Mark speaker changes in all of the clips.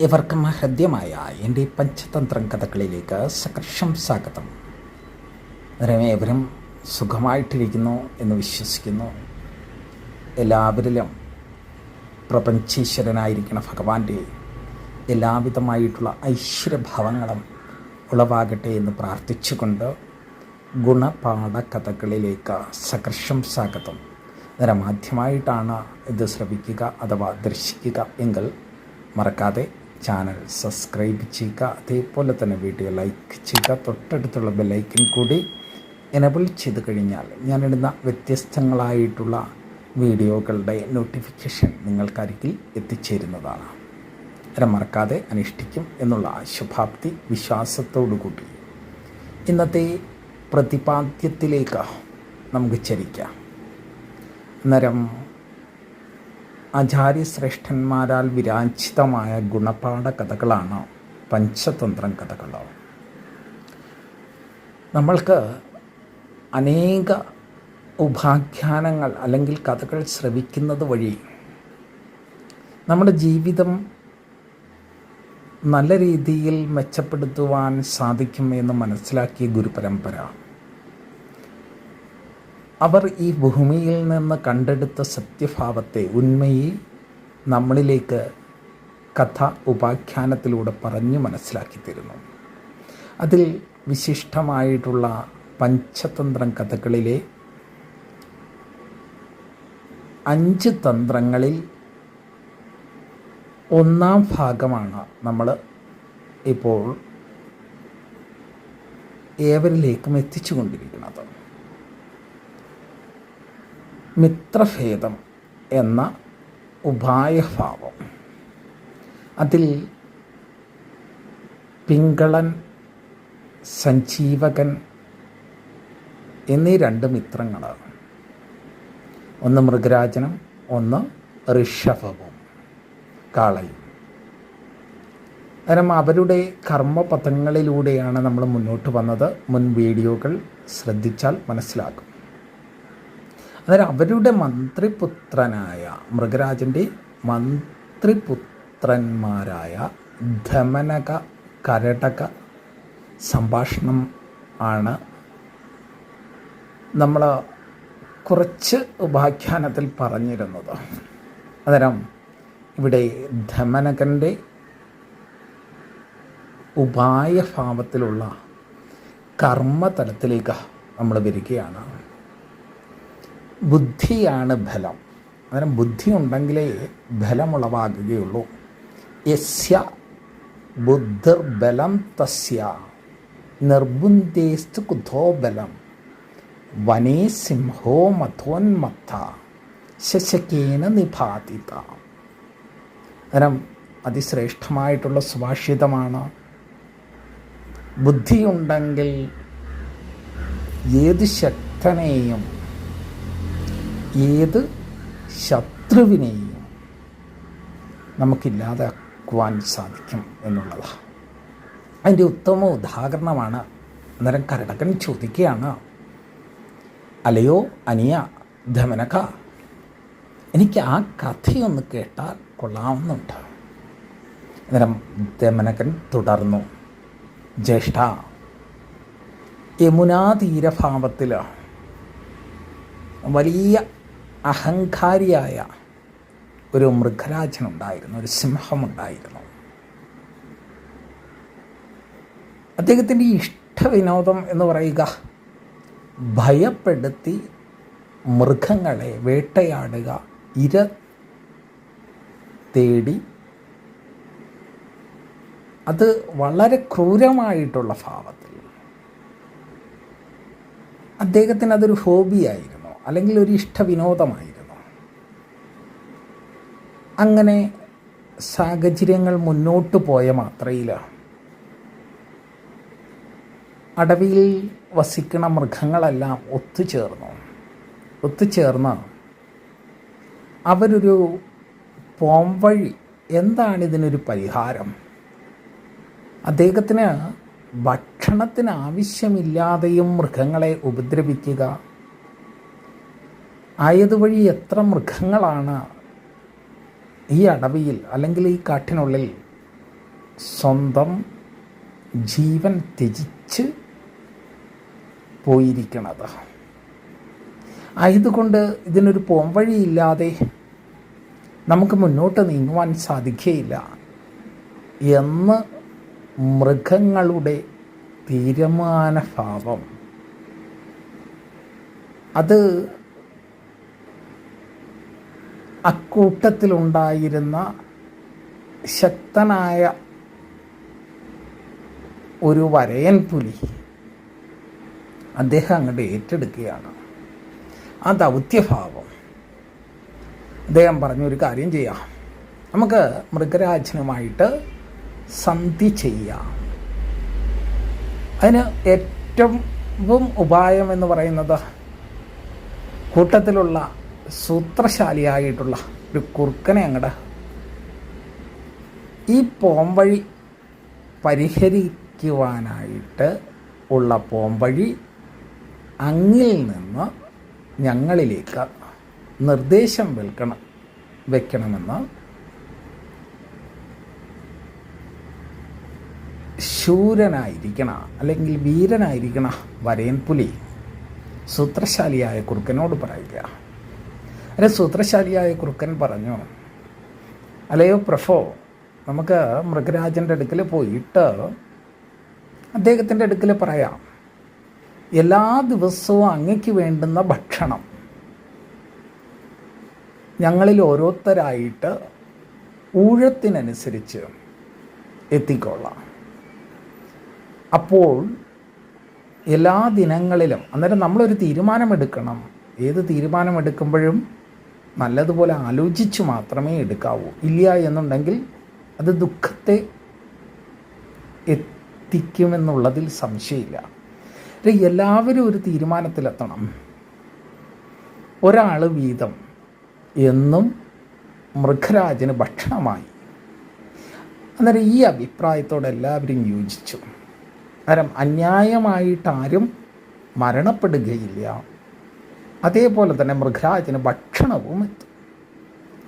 Speaker 1: ഇവർക്കും ഹൃദ്യമായ എന്റെ പഞ്ചതന്ത്രം കഥകളിലേക്ക് സകർഷം സ്വാഗതം. ഏവരും സുഖമായിട്ടിരിക്കുന്നു എന്ന് വിശ്വസിക്കുന്നു. എല്ലാവരിലും പ്രപഞ്ചീശ്വരനായിരിക്കുന്ന ഭഗവാന്റെ എല്ലാവിധമായിട്ടുള്ള ഐശ്വര്യഭാവങ്ങളും ഉളവാകട്ടെ എന്ന് പ്രാർത്ഥിച്ചുകൊണ്ട് ഗുണപാഠ കഥകളിലേക്ക് സകർഷം സ്വാഗതം. നിരമാധ്യമായിട്ടാണ് ഇത് ശ്രവിക്കുക അഥവാ ദർശിക്കുക എങ്കിൽ മറക്കാതെ ചാനൽ സബ്സ്ക്രൈബ് ചെയ്യുക അതേപോലെ തന്നെ വീഡിയോ ലൈക്ക് ചെയ്യുക തൊട്ടടുത്തുള്ള ബെല്ലൈക്കൻ കൂടി എനബിൾ ചെയ്ത് കഴിഞ്ഞാൽ ഞാനിടുന്ന വ്യത്യസ്തങ്ങളായിട്ടുള്ള വീഡിയോകളുടെ നോട്ടിഫിക്കേഷൻ നിങ്ങൾക്കരികിൽ എത്തിച്ചേരുന്നതാണ്. അത് മറക്കാതെ അനുഷ്ഠിക്കും എന്നുള്ള ശുഭാപ്തി വിശ്വാസത്തോടു കൂടി. ഇന്നത്തെ പ്രതിപാദ്യത്തിലേക്ക് നമുക്ക് ചരിക്കാം. അന്നേരം ആചാര്യശ്രേഷ്ഠന്മാരാൽ വിരാജിതമായ ഗുണപാഠ കഥകളാണ് പഞ്ചതന്ത്രം കഥകൾ നമ്മൾക്ക് അനേക ഉപാഖ്യാനങ്ങൾ അല്ലെങ്കിൽ കഥകൾ ശ്രവിക്കുന്നത് വഴി നമ്മുടെ ജീവിതം നല്ല രീതിയിൽ മെച്ചപ്പെടുത്തുവാൻ സാധിക്കും എന്ന് മനസ്സിലാക്കിയ ഗുരുപരമ്പര. അവർ ഈ ഭൂമിയിൽ നിന്ന് കണ്ടെടുത്ത സത്യഭാവത്തെ ഉന്മയെ നമ്മളിലേക്ക് കഥ ഉപാഖ്യാനത്തിലൂടെ പറഞ്ഞു മനസ്സിലാക്കി തരുന്നു അതിൽ വിശിഷ്ടമായിട്ടുള്ള പഞ്ചതന്ത്രം കഥകളിലെ അഞ്ച് തന്ത്രങ്ങളിൽ ഒന്നാം ഭാഗമാണ് നമ്മൾ ഇപ്പോൾ ഏവരിലേക്കും എത്തിച്ചു കൊണ്ടിരിക്കുന്നത് മിത്രഭേദം എന്ന ഉപായഭാവം. അതിൽ പിങ്കളൻ സഞ്ജീവകൻ എന്നീ രണ്ട് മിത്രങ്ങളാണ് ഒന്ന് മൃഗരാജനും ഒന്ന് ഋഷഭവും കാളയും. കാരണം അവരുടെ കർമ്മപഥങ്ങളിലൂടെയാണ് നമ്മൾ മുന്നോട്ട് വന്നത്. മുൻ വീഡിയോകൾ ശ്രദ്ധിച്ചാൽ മനസ്സിലാക്കും അന്നേരം അവരുടെ മന്ത്രിപുത്രനായ മൃഗരാജന്റെ മന്ത്രിപുത്രന്മാരായ ധമനക കരടക സംഭാഷണം ആണ് നമ്മൾ കുറച്ച് ഉപാഖ്യാനത്തിൽ പറഞ്ഞിരുന്നത്. അന്നേരം ഇവിടെ ധമനകന്റെ ഉപായഭാവത്തിലുള്ള കർമ്മതലത്തിലേക്ക് നമ്മൾ വരികയാണ്. ബുദ്ധിയാണ് ഫലം അന്നേരം ബുദ്ധി ഉണ്ടെങ്കിലേ ബലമുളവാകുകയുള്ളൂ. യസ്യ ബുദ്ധിർബലം തസ്യ നിർബുന്ധേസ്തു കുധോ ബലം വനേ സിംഹോ മഥോന്മത്ത ശശകേന നിഭാതിത. അന്നേരം അതിശ്രേഷ്ഠമായിട്ടുള്ള സുഭാഷിതമാണ്. ബുദ്ധിയുണ്ടെങ്കിൽ ഏത് ശക്തനെയും ഏത് ശത്രുവിനെയും നമുക്കില്ലാതാക്കുവാൻ സാധിക്കും എന്നുള്ളതാണ്. അതിന്റെ ഉത്തമ ഉദാഹരണമാണ് അന്നേരം കരടകൻ ചോദിക്കുകയാണ് അലയോ അനിയ ധമനക എനിക്ക് ആ കഥയൊന്ന് കേട്ടാൽ കൊള്ളാവുന്നുണ്ട്. അന്നേരം ധമനകൻ തുടർന്നു ജ്യേഷ്ഠ യമുനാ തീരഭാവത്തിൽ വലിയ അഹങ്കാരിയായ ഒരു മൃഗരാജനുണ്ടായിരുന്നു ഒരു സിംഹമുണ്ടായിരുന്നു. അദ്ദേഹത്തിന്റെ ഇഷ്ടവിനോദം എന്ന് പറയുക ഭയപ്പെടുത്തി മൃഗങ്ങളെ വേട്ടയാടുക ഇര തേടി. അത് വളരെ ക്രൂരമായിട്ടുള്ള ഭാവത്തിൽ. അദ്ദേഹത്തിന് അതൊരു ഹോബിയായിരുന്നു. അല്ലെങ്കിൽ ഒരു ഇഷ്ടവിനോദമായിരുന്നു. അങ്ങനെ സാഹചര്യങ്ങൾ മുന്നോട്ട് പോയ മാത്രയിൽ അടവിയിൽ വസിക്കുന്ന മൃഗങ്ങളെല്ലാം ഒത്തുചേർന്നു. ഒത്തുചേർന്ന് അവരൊരു പോംവഴി എന്താണ് ഇതിനൊരു പരിഹാരം? അദ്ദേഹത്തിന് ഭക്ഷണത്തിന് ആവശ്യമില്ലാതെയും മൃഗങ്ങളെ ഉപദ്രവിക്കുക ആയതുവഴി എത്ര മൃഗങ്ങളാണ് ഈ അടവിയിൽ അല്ലെങ്കിൽ ഈ കാട്ടിനുള്ളിൽ സ്വന്തം ജീവൻ ത്യജിച്ച് പോയിരിക്കണത്? ആയതുകൊണ്ട് ഇതിനൊരു പോംവഴിയില്ലാതെ നമുക്ക് മുന്നോട്ട് നീങ്ങുവാൻ സാധിക്കുകയില്ല എന്ന് മൃഗങ്ങളുടെ തീരുമാനഭാവം. അത് അക്കൂട്ടത്തിലുണ്ടായിരുന്ന ശക്തനായ ഒരു വരയൻ പുലി അദ്ദേഹം അങ്ങോട്ട് ഏറ്റെടുക്കുകയാണ്. ആ ദൗത്യഭാവം. അദ്ദേഹം പറഞ്ഞൊരു കാര്യം ചെയ്യാം. നമുക്ക് മൃഗരാജനുമായിട്ട് സന്ധി ചെയ്യാം. അതിന് ഏറ്റവും ഉപായം എന്ന് പറയുന്നത് കൂട്ടത്തിലുള്ള സൂത്രശാലിയായിട്ടുള്ള ഒരു കുറുക്കനെ അങ്ങടെ ഈ പോംവഴി പരിഹരിക്കുവാനായിട്ട് ഉള്ള പോംവഴി അങ്ങിൽ നിന്ന് ഞങ്ങളിലേക്ക് നിർദ്ദേശം വിൽക്കണം വെക്കണമെന്ന് ശൂരനായിരിക്കണ അല്ലെങ്കിൽ വീരനായിരിക്കണ വരയൻപുലി സൂത്രശാലിയായ കുറുക്കനോട് പറയുക. അല്ലെ സൂത്രശാലിയായ കുറുക്കൻ പറഞ്ഞു അല്ലയോ പ്രഫോ നമുക്ക് മൃഗരാജന്റെ അടുക്കൽ പോയിട്ട് അദ്ദേഹത്തിന്റെ അടുക്കൽ പറയാം. എല്ലാ ദിവസവും അങ്ങയ്ക്ക് വേണ്ടുന്ന ഭക്ഷണം ഞങ്ങളിൽ ഓരോരുത്തരായിട്ട് ഊഴത്തിനനുസരിച്ച് എത്തിക്കൊള്ളാം. അപ്പോൾ എല്ലാ ദിനങ്ങളിലും അന്നേരം നമ്മളൊരു തീരുമാനമെടുക്കണം. ഏത് തീരുമാനമെടുക്കുമ്പോഴും നല്ലതുപോലെ ആലോചിച്ച് മാത്രമേ എടുക്കാവൂ. ഇല്ല എന്നുണ്ടെങ്കിൽ അത് ദുഃഖത്തെ എത്തിക്കുമെന്നുള്ളതിൽ സംശയമില്ല. എല്ലാവരും ഒരു തീരുമാനത്തിലെത്തണം. ഒരാൾ വീതം എന്നും മൃഗരാജന് ഭക്ഷണമായി. അന്നേരം ഈ അഭിപ്രായത്തോടെ എല്ലാവരും യോജിച്ചു. അന്നേരം അന്യായമായിട്ട് ആരും മരണപ്പെടുകയില്ല. അതേപോലെ തന്നെ മൃഗരാജന് ഭക്ഷണവും എത്തും.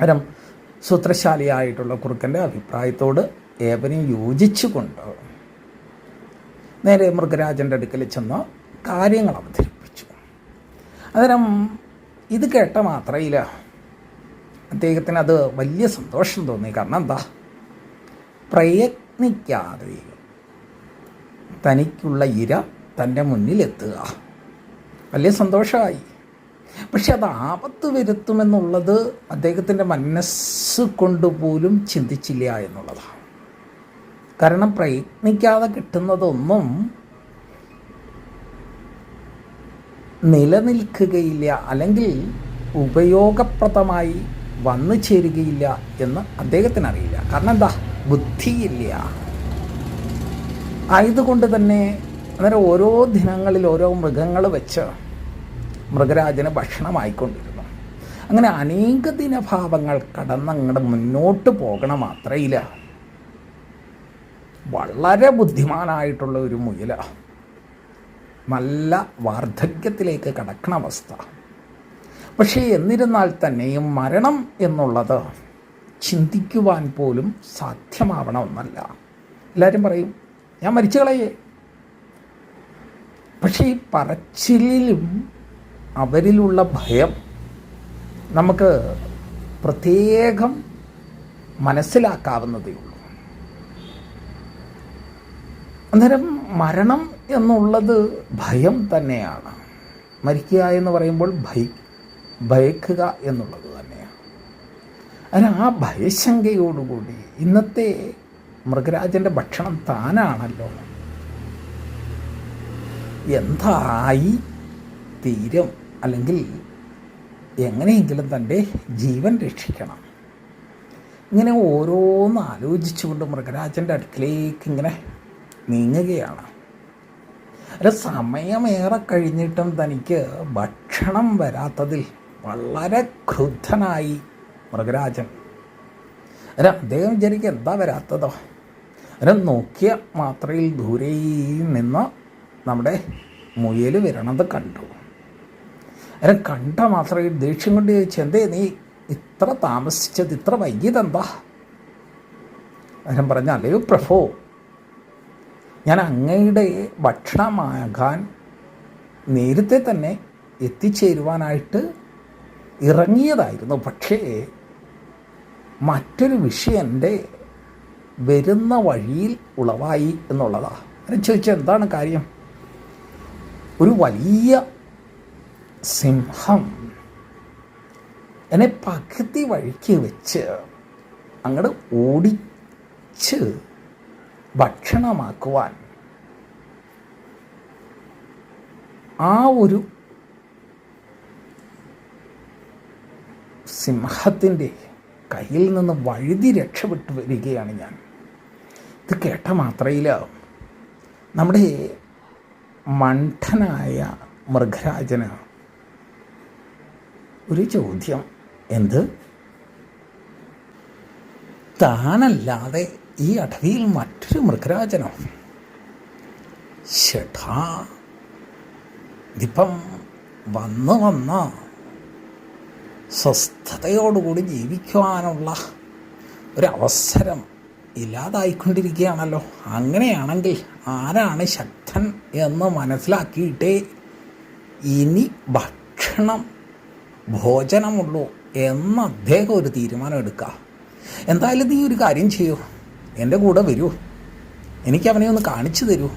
Speaker 1: കാരണം സൂത്രശാലിയായിട്ടുള്ള കുറുക്കന്റെ അഭിപ്രായത്തോട് ഏവനും യോജിച്ചുകൊണ്ട് നേരെ മൃഗരാജന്റെ അടുക്കൽ ചെന്ന് കാര്യങ്ങൾ അവതരിപ്പിച്ചു. അന്നേരം ഇത് കേട്ട മാത്രയില്ല അദ്ദേഹത്തിന് അത് വലിയ സന്തോഷം തോന്നി. കാരണം എന്താ? പ്രയത്നിക്കാതെ തനിക്കുള്ള ഇര തന്റെ മുന്നിലെത്തുക. വലിയ സന്തോഷമായി. പക്ഷെ അത് ആപത്ത് വരുത്തുമെന്നുള്ളത് അദ്ദേഹത്തിന്റെ മനസ്സ് കൊണ്ടുപോലും ചിന്തിച്ചില്ല എന്നുള്ളതാണ്. കാരണം പ്രയത്നിക്കാതെ കിട്ടുന്നതൊന്നും നിലനിൽക്കുകയില്ല അല്ലെങ്കിൽ ഉപയോഗപ്രദമായി വന്നു ചേരുകയില്ല എന്ന് അദ്ദേഹത്തിന് അറിയില്ല കാരണം എന്താ? ബുദ്ധിയില്ല. ആയതുകൊണ്ട് തന്നെ അന്നേരം ഓരോ ദിനങ്ങളിൽ ഓരോ മൃഗങ്ങൾ വെച്ച് മൃഗരാജന് ഭക്ഷണമായിക്കൊണ്ടിരുന്നു. അങ്ങനെ അനേക ദിനഭാവങ്ങൾ കടന്നങ്ങോട്ട് മുന്നോട്ട് പോകണ മാത്രയില്ല. വളരെ ബുദ്ധിമാനായിട്ടുള്ള ഒരു മുയല. നല്ല വാർദ്ധക്യത്തിലേക്ക് കടക്കണ അവസ്ഥ. പക്ഷേ എന്നിരുന്നാൽ തന്നെയും മരണം എന്നുള്ളത് ചിന്തിക്കുവാൻ പോലും സാധ്യമാവണമെന്നല്ല എല്ലാവരും പറയും ഞാൻ മരിച്ചു കളയേ. പക്ഷേ ഈ പറച്ചിലും അവരിലുള്ള ഭയം നമുക്ക് പ്രത്യേകം മനസ്സിലാക്കാവുന്നതേ ഉള്ളൂ. അന്നേരം മരണം എന്നുള്ളത് ഭയം തന്നെയാണ്. മരിക്കുക എന്ന് പറയുമ്പോൾ ഭയ ഭയക്കുക എന്നുള്ളത് തന്നെയാണ്. അതിന് ആ ഭയശങ്കയോടുകൂടി ഇന്നത്തെ മൃഗരാജന്റെ ഭക്ഷണം താനാണല്ലോ. എന്തായി തീരും? അല്ലെങ്കിൽ എങ്ങനെയെങ്കിലും തന്റെ ജീവൻ രക്ഷിക്കണം. ഇങ്ങനെ ഓരോന്ന് ആലോചിച്ചുകൊണ്ട് മൃഗരാജന്റെ അടുക്കിലേക്ക് ഇങ്ങനെ നീങ്ങുകയാണ്. ഒരു സമയമേറെ കഴിഞ്ഞിട്ടും തനിക്ക് ഭക്ഷണം വരാത്തതിൽ വളരെ ക്രുദ്ധനായി മൃഗരാജൻ. അല്ല അദ്ദേഹം വിചാരിക്കുക എന്താ വരാത്തതോ? അല്ല നോക്കിയ മാത്രയിൽ ദൂരെ നിന്ന് നമ്മുടെ മുയൽ വരണത് കണ്ടു. അല്ല കണ്ട മാത്രമേ ദേഷ്യം കൊണ്ട് ചോദിച്ചു എന്തേ നീ ഇത്ര താമസിച്ചത്? ഇത്ര വൈകിയതെന്താ? അരം പറഞ്ഞ അല്ലയോ പ്രഭോ ഞാൻ അങ്ങയുടെ ഭക്ഷണമാകാൻ നേരത്തെ തന്നെ എത്തിച്ചേരുവാനായിട്ട് ഇറങ്ങിയതായിരുന്നു. പക്ഷേ മറ്റൊരു വിഷയം എന്റെ വരുന്ന വഴിയിൽ ഉളവായി എന്നുള്ളതാണ് ചോദിച്ചാൽ എന്താണ് കാര്യം? ഒരു വലിയ സിംഹം. എന്നെ പകുതി വഴിക്ക് വെച്ച് അങ്ങോട്ട് ഓടിച്ച് ഭക്ഷണമാക്കുവാൻ ആ ഒരു സിംഹത്തിന്റെ കയ്യിൽ നിന്ന് വഴുതി രക്ഷപ്പെട്ടു വരികയാണ് ഞാൻ. ഇത് കേട്ട മാത്രയിൽ നമ്മുടെ മണ്ഠനായ മൃഗരാജന് ഒരു ചോദ്യം. എന്ത്? താനല്ലാതെ ഈ അടവിയിൽ മറ്റൊരു മൃഗരാജനോ? ഷഠാ ഇതിപ്പം വന്നു വന്ന സ്വസ്ഥതയോടുകൂടി ജീവിക്കുവാനുള്ള ഒരവസരം ഇല്ലാതായിക്കൊണ്ടിരിക്കുകയാണല്ലോ. അങ്ങനെയാണെങ്കിൽ ആരാണ് ശക്തൻ എന്ന് മനസ്സിലാക്കിയിട്ടേ ഇനി ഭക്ഷണം ഭോജനമുള്ളൂ എന്ന് അദ്ദേഹം ഒരു തീരുമാനം എടുക്കുക എന്തായാലും നീ ഒരു കാര്യം ചെയ്യൂ. എന്റെ കൂടെ വരൂ. എനിക്ക് അവനെ ഒന്ന് കാണിച്ചു തരൂ.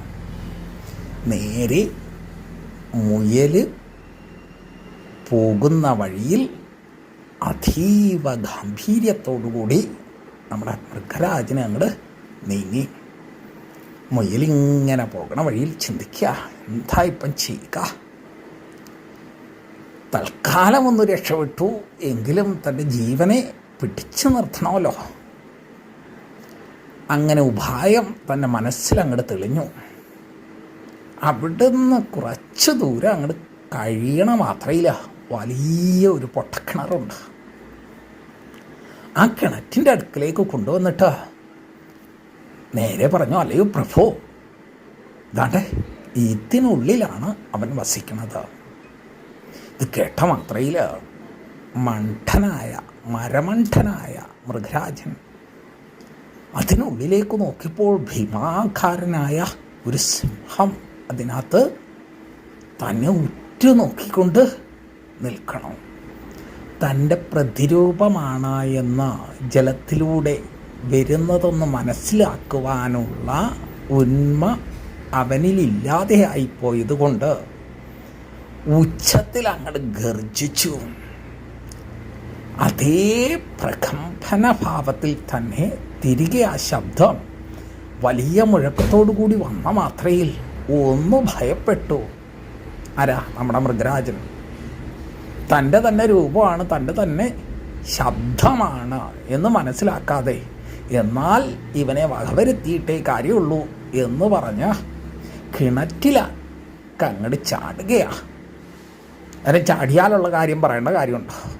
Speaker 1: നേരെ മുയൽ പോകുന്ന വഴിയിൽ അതീവ ഗാംഭീര്യത്തോടുകൂടി നമ്മുടെ മൃഗരാജനെ അങ്ങോട്ട് നീങ്ങി. മുയലിങ്ങനെ പോകണ വഴിയിൽ ചിന്തിക്കുക. എന്താ ഇപ്പം ചെയ്യുക? തൽക്കാലം ഒന്ന് രക്ഷപ്പെട്ടു എങ്കിലും തന്റെ ജീവനെ പിടിച്ചു നിർത്തണമല്ലോ. അങ്ങനെ ഉപായം തന്റെ മനസ്സിലങ്ങോട്ട് തെളിഞ്ഞു. അവിടുന്ന് കുറച്ച് ദൂരം അങ്ങോട്ട് കഴിയണ മാത്രയില്ല വലിയ ഒരു പൊട്ടക്കിണറുണ്ട്. ആ കിണറ്റിന്റെ അടുക്കലേക്ക് കൊണ്ടുവന്നിട്ട് നേരെ പറഞ്ഞു അല്ലയോ പ്രഭോ ദാണ്ടെ ഇതിനുള്ളിലാണ് അവൻ വസിക്കുന്നത്. ഇത് കേട്ട മാത്രയിൽ മണ്ഠനായ മരമണ്ഠനായ മൃഗരാജൻ അതിനുള്ളിലേക്ക് നോക്കിയപ്പോൾ ഭീമാകാരനായ ഒരു സിംഹം അതിനകത്ത് തന്നെ ഉറ്റുനോക്കിക്കൊണ്ട് നിൽക്കണം. തന്റെ പ്രതിരൂപമാണ് എന്ന ജലത്തിലൂടെ വരുന്നതൊന്ന് മനസ്സിലാക്കുവാനുള്ള ഉന്മ അവനിലില്ലാതെ ആയിപ്പോയത് കൊണ്ട് ഉച്ചത്തിൽ അങ്ങോട്ട് ഗർജിച്ചു. അതേ പ്രകമ്പന ഭാവത്തിൽ തന്നെ തിരികെ ആ ശബ്ദം വലിയ മുഴക്കത്തോടു കൂടി വന്ന മാത്രയിൽ ഒന്ന് ഭയപ്പെട്ടു. ആരാ? നമ്മുടെ മൃഗരാജൻ. തന്റെ തന്നെ രൂപമാണ് തന്റെ തന്നെ ശബ്ദമാണ് എന്ന് മനസ്സിലാക്കാതെ എന്നാൽ ഇവനെ വകവരുത്തിയിട്ടേ കാര്യമുള്ളൂ എന്ന് പറഞ്ഞ കിണറ്റില കങ്ങട് ചാടുകയാ. അതിനെ ചാടിയാലുള്ള കാര്യം പറയേണ്ട കാര്യമുണ്ടോ?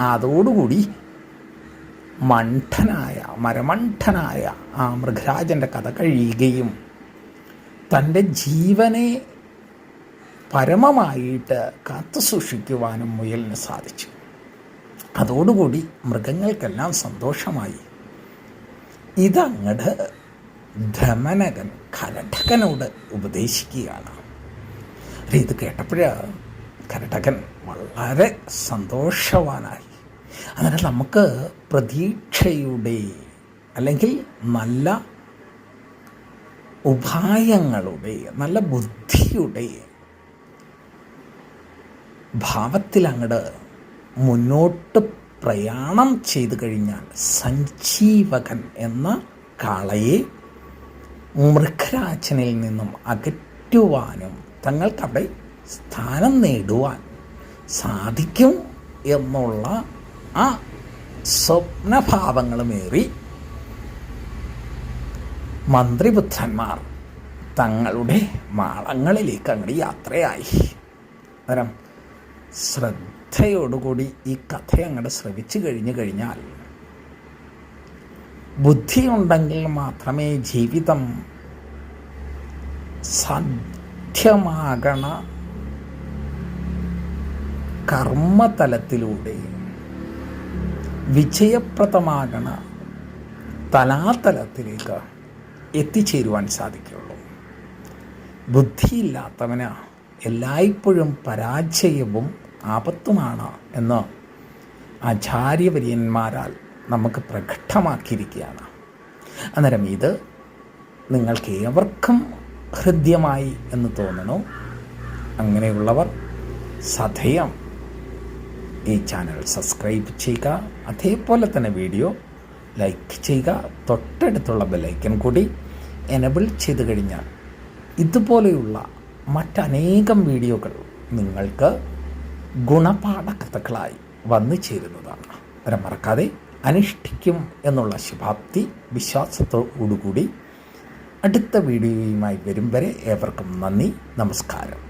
Speaker 1: അതോടുകൂടി മണ്ഠനായ മരമണ്ഠനായ ആ മൃഗരാജന്റെ കഥ കഴിയുകയും തന്റെ ജീവനെ പരമമായിട്ട് കാത്തു സൂക്ഷിക്കുവാനും മുയലിന് സാധിച്ചു. അതോടുകൂടി മൃഗങ്ങൾക്കെല്ലാം സന്തോഷമായി. ഇതങ്ങട് ധമനകൻ കലഠകനോട് ഉപദേശിക്കുകയാണ്. ഇത് കേട്ടപ്പോഴ കരടകൻ വളരെ സന്തോഷവാനായി. അങ്ങനെ നമുക്ക് പ്രതീക്ഷയുടെ അല്ലെങ്കിൽ നല്ല ഉപായങ്ങളുടെ നല്ല ബുദ്ധിയുടെ ഭാവത്തിൽ അങ്ങോട്ട് മുന്നോട്ട് പ്രയാണം ചെയ്തു കഴിഞ്ഞാൽ സഞ്ജീവകൻ എന്ന കാളയെ മൃഗരാജനിൽ നിന്നും അകറ്റുവാനും തങ്ങൾക്കവിടെ സ്ഥാനം നേടുവാൻ സാധിക്കും എന്നുള്ള ആ സ്വപ്നഭാവങ്ങളുമേറി മന്ത്രിപുത്രന്മാർ തങ്ങളുടെ മാളങ്ങളിലേക്ക് അങ്ങോട്ട് യാത്രയായി. അന്നേരം ശ്രദ്ധയോടുകൂടി ഈ കഥ അങ്ങോട്ട് ശ്രവിച്ചു കഴിഞ്ഞു കഴിഞ്ഞാൽ ബുദ്ധിയുണ്ടെങ്കിൽ മാത്രമേ ജീവിതം സാധ്യമാകണ കർമ്മതലത്തിലൂടെ വിജയപ്രദമാകണ തലാതലത്തിലേക്ക് എത്തിച്ചേരുവാൻ സാധിക്കുകയുള്ളൂ ബുദ്ധിയില്ലാത്തവന് എല്ലായ്പ്പോഴും പരാജയവും ആപത്തുമാണ് എന്ന് ആചാര്യവര്യന്മാരാൽ നമുക്ക് പ്രകടമാക്കിയിരിക്കുകയാണ്. അന്നേരം ഇത് നിങ്ങൾക്ക് ഏവർക്കും ഹൃദ്യമായി എന്ന് തോന്നണോ. അങ്ങനെയുള്ളവർ സധയം ഈ ചാനൽ സബ്സ്ക്രൈബ് ചെയ്യുക. അതേപോലെ തന്നെ വീഡിയോ ലൈക്ക് ചെയ്യുക. തൊട്ടടുത്തുള്ള ബെലൈക്കൻ കൂടി എനബിൾ ചെയ്ത് കഴിഞ്ഞാൽ ഇതുപോലെയുള്ള മറ്റനേകം വീഡിയോകൾ നിങ്ങൾക്ക് ഗുണപാഠ കഥകളായി വന്നു ചേരുന്നതാണ്. അവരെ മറക്കാതെ അനുഷ്ഠിക്കും എന്നുള്ള ശുഭാപ്തി വിശ്വാസത്തോടുകൂടി അടുത്ത വീഡിയോയുമായി വരും വരെ ഏവർക്കും നന്ദി നമസ്കാരം.